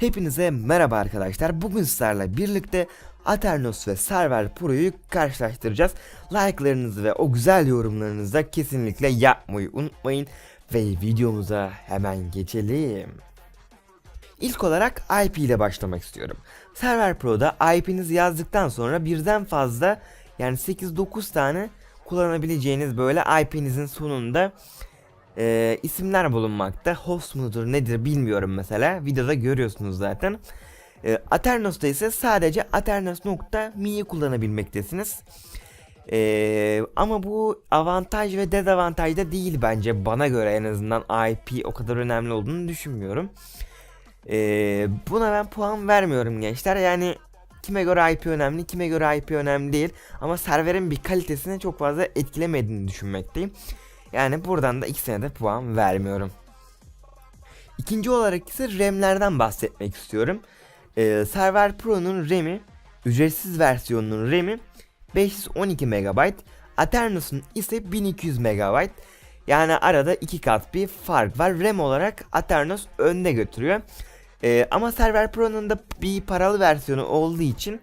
Hepinize merhaba arkadaşlar. Bugün sizlerle birlikte Aternos ve Server Pro'yu karşılaştıracağız. Like'larınızı ve o güzel yorumlarınızı da kesinlikle yapmayı unutmayın. Ve videomuza hemen geçelim. İlk olarak IP ile başlamak istiyorum. Server Pro'da IP'nizi yazdıktan sonra birden fazla yani 8-9 tane kullanabileceğiniz böyle IP'nizin sonunda e, isimler bulunmakta. Host mudur nedir bilmiyorum mesela. Videoda görüyorsunuz zaten. E, Aternos'ta ise sadece aternos.me'yi kullanabilmektesiniz. E, ama bu avantaj ve dezavantaj da değil bence. Bana göre en azından IP o kadar önemli olduğunu düşünmüyorum. E, buna ben puan vermiyorum gençler. Yani kime göre IP önemli, kime göre IP önemli değil. Ama serverin bir kalitesini çok fazla etkilemediğini düşünmekteyim. Yani buradan da ikisine de puan vermiyorum. İkinci olarak ise RAM'lerden bahsetmek istiyorum. Ee, Server Pro'nun RAM'i, ücretsiz versiyonunun RAM'i 512 MB, Aternos'un ise 1200 MB. Yani arada iki kat bir fark var. RAM olarak Aternos önde götürüyor. Ee, ama Server Pro'nun da bir paralı versiyonu olduğu için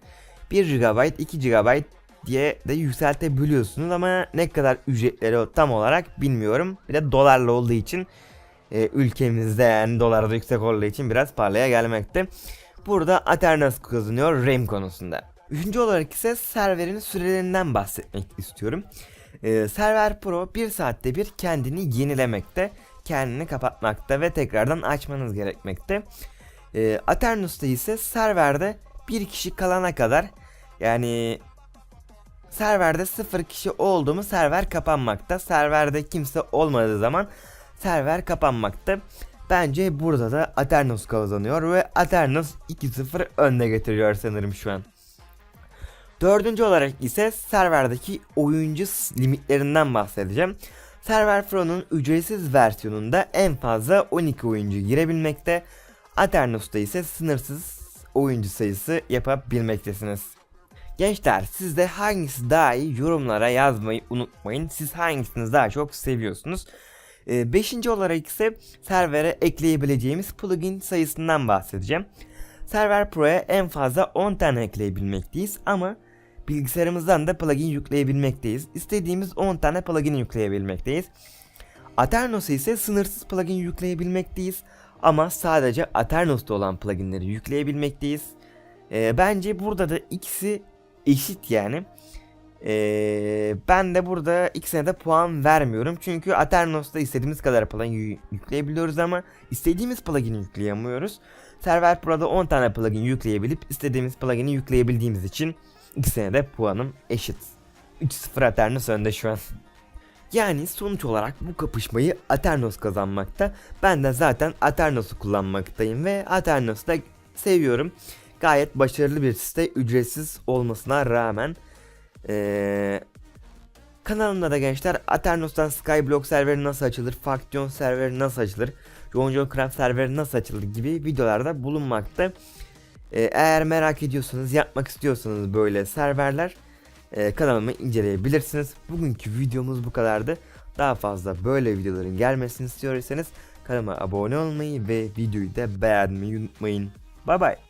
1 GB, 2 GB diye de yükseltebiliyorsunuz ama ne kadar ücretleri tam olarak bilmiyorum. Bir de dolarla olduğu için e, ülkemizde yani dolar da yüksek olduğu için biraz parlaya gelmekte. Burada Aternos kazanıyor RAM konusunda. Üçüncü olarak ise serverin sürelerinden bahsetmek istiyorum. E, Server Pro 1 saatte bir kendini yenilemekte, kendini kapatmakta ve tekrardan açmanız gerekmekte. E, Aternos'ta ise serverde bir kişi kalana kadar yani serverde sıfır kişi oldu mu server kapanmakta. Serverde kimse olmadığı zaman server kapanmakta. Bence burada da Aternos kazanıyor ve Aternos 2-0 önde getiriyor sanırım şu an. Dördüncü olarak ise serverdeki oyuncu limitlerinden bahsedeceğim. Server Pro'nun ücretsiz versiyonunda en fazla 12 oyuncu girebilmekte. Aternos'ta ise sınırsız oyuncu sayısı yapabilmektesiniz. Gençler sizde hangisi daha iyi yorumlara yazmayı unutmayın. Siz hangisini daha çok seviyorsunuz? Ee, beşinci olarak ise servere ekleyebileceğimiz plugin sayısından bahsedeceğim. Server Pro'ya en fazla 10 tane ekleyebilmekteyiz ama bilgisayarımızdan da plugin yükleyebilmekteyiz. İstediğimiz 10 tane plugin yükleyebilmekteyiz. Aternos'a ise sınırsız plugin yükleyebilmekteyiz ama sadece Aternos'ta olan pluginleri yükleyebilmekteyiz. Ee, bence burada da ikisi eşit yani. Ee, ben de burada ikisine de puan vermiyorum. Çünkü Aternos'ta istediğimiz kadar plugin yükleyebiliyoruz ama istediğimiz plugin'i yükleyemiyoruz. Server Pro'da 10 tane plugin yükleyebilip istediğimiz plugin'i yükleyebildiğimiz için ikisine de puanım eşit. 3-0 Aternos önde şu an. Yani sonuç olarak bu kapışmayı Aternos kazanmakta. Ben de zaten Aternos'u kullanmaktayım ve Aternos'u da seviyorum. Gayet başarılı bir site ücretsiz olmasına rağmen. Ee, kanalımda da gençler Aternos'tan Skyblock serveri nasıl açılır, Faction serveri nasıl açılır, Craft serveri nasıl açılır gibi videolarda bulunmakta. Ee, eğer merak ediyorsanız, yapmak istiyorsanız böyle serverler e, kanalımı inceleyebilirsiniz. Bugünkü videomuz bu kadardı. Daha fazla böyle videoların gelmesini istiyorsanız kanalıma abone olmayı ve videoyu da beğenmeyi unutmayın. Bay bay.